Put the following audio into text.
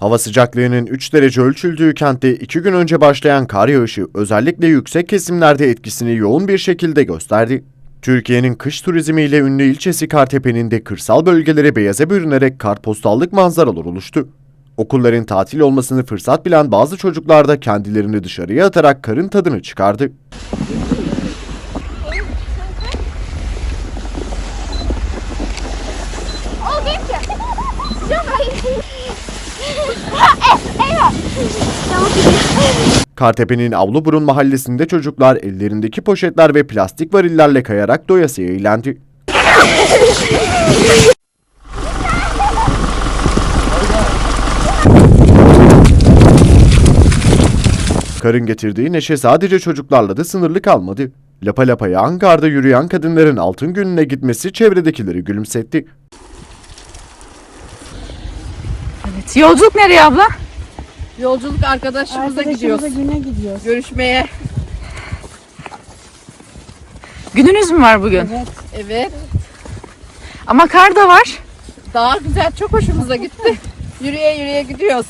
Hava sıcaklığının 3 derece ölçüldüğü kentte 2 gün önce başlayan kar yağışı özellikle yüksek kesimlerde etkisini yoğun bir şekilde gösterdi. Türkiye'nin kış turizmiyle ünlü ilçesi Kartepe'nin de kırsal bölgelere beyaza bürünerek kartpostallık manzaralar oluştu. Okulların tatil olmasını fırsat bilen bazı çocuklar da kendilerini dışarıya atarak karın tadını çıkardı. Kartepe'nin Avluburun mahallesinde çocuklar ellerindeki poşetler ve plastik varillerle kayarak doyasıya eğlendi. Karın getirdiği neşe sadece çocuklarla da sınırlı kalmadı. Lapa lapa yağan karda yürüyen kadınların altın gününe gitmesi çevredekileri gülümsetti. Evet. Yolculuk nereye abla? Yolculuk arkadaşımıza gidiyoruz. güne gidiyoruz. Görüşmeye. Gününüz mü var bugün? Evet. Ama kar da var. Daha güzel. Çok hoşumuza gitti. Yürüye yürüye gidiyoruz.